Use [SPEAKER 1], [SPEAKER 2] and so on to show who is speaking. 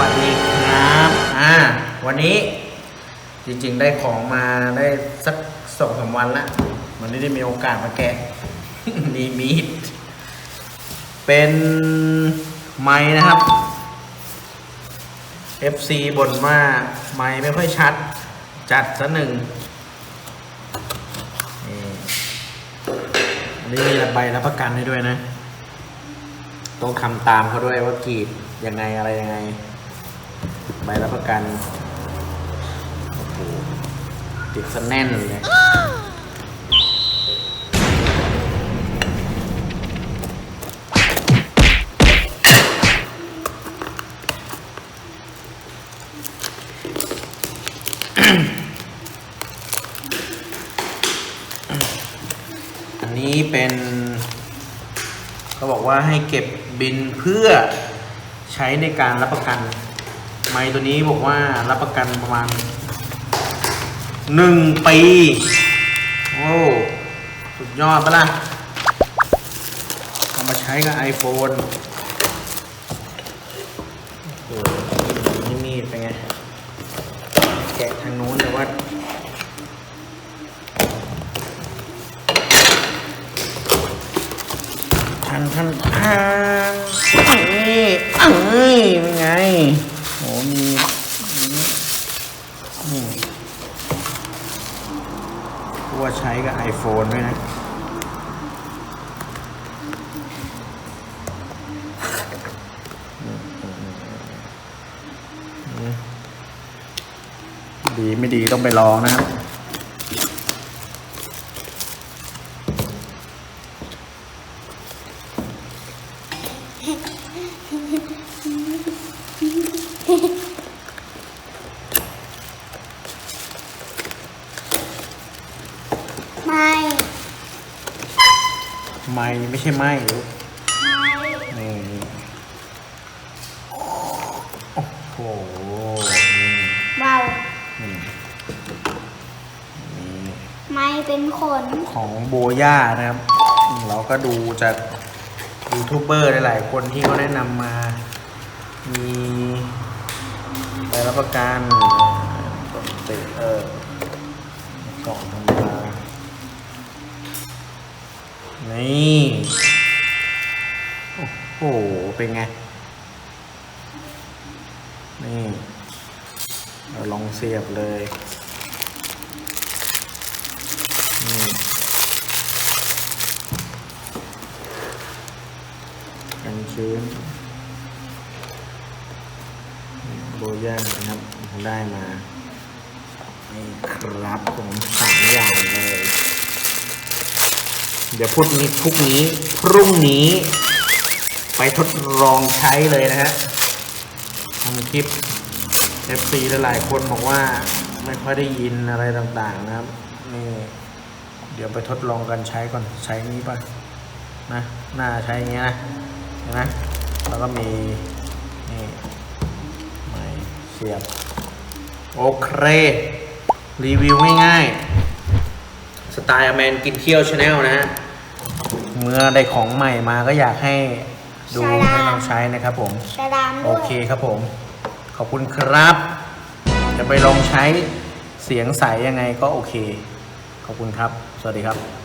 [SPEAKER 1] วัสดีครับอ่าวันนี้จริงๆได้ของมาได้สักสองสามวันละวันนี้ได้มีโอกาสมาแกะมีมีดเป็นไม้นะครับ FC บ่นว่าไม้ไม่ค่อยชัด จัดซะหนึ่งนี่อันนี้มีใบรับประกันให้ด้วยนะ ต้องทำตามเขาด้วยว่ากีดยังไงอะไรยังไง ใบรับประกันโอ้โหติดสแน่นเลยอันนี้เป็นเขาบอกว่าให้เก็บบินเพื่อใช้ในการรับประกัน ไม้ตัวนี้บอกว่ารับประกันประมาณหนึ่งปี โอ้สุดยอดปะล่ะเอามาใช้กับ iPhone โอ้นี่มีดเป็นไง แกะทางนู้นแต่ว่าทันทันทันเอ้ยเอ้ยเป็นไงโหมี นี่าใช้กับ iPhone ด้วยนะ ดีไม่ดีต้องไปลองนะครับ
[SPEAKER 2] ไม่
[SPEAKER 1] ไม่ไม่ใช่ไหมหรือ
[SPEAKER 2] ไม่
[SPEAKER 1] นี่โอ้โหนี่
[SPEAKER 2] เบา
[SPEAKER 1] นี่นี่
[SPEAKER 2] ไม่เป็นขน
[SPEAKER 1] ของโบย่านะครับ เราก็ดูจากยูทูบเบอร์หลายๆคนที่เขาแนะนำมา มีใบรับประกันปกติเออกล่องธรรมดา นี่ โอ้โห เป็นไง นี่ เราลองเสียบเลย นี่ กันชื้นโบย่านะครับ ได้มา นี่ครับผมสามอย่างเลย เดี๋ยวพุธนี้พรุ่งนี้ พรุ่งนี้ ไปทดลองใช้เลยนะฮะทำคลิป FC หลายๆคนบอกว่าไม่ค่อยได้ยินอะไรต่างๆนะครับนี่เดี๋ยวไปทดลองกันใช้ก่อนใช้นี้ป่ะนะหน้าใช้อย่างเงี้ยนะเห็นไหมแล้วก็มีนี่ไม้เสียบโอเค รีวิวง่ายๆ สไตล์อแมนกินเที่ยวชาแนลนะฮะ เมื่อได้ของใหม่มาก็อยากให้ดูให้ลองใช้นะครับผม
[SPEAKER 2] กระดาม
[SPEAKER 1] โอ
[SPEAKER 2] ด้วย
[SPEAKER 1] เคครับผม ขอบคุณครับ จะไปลองใช้เสียงใสยังไงก็โอเค ขอบคุณครับ สวัสดีครับ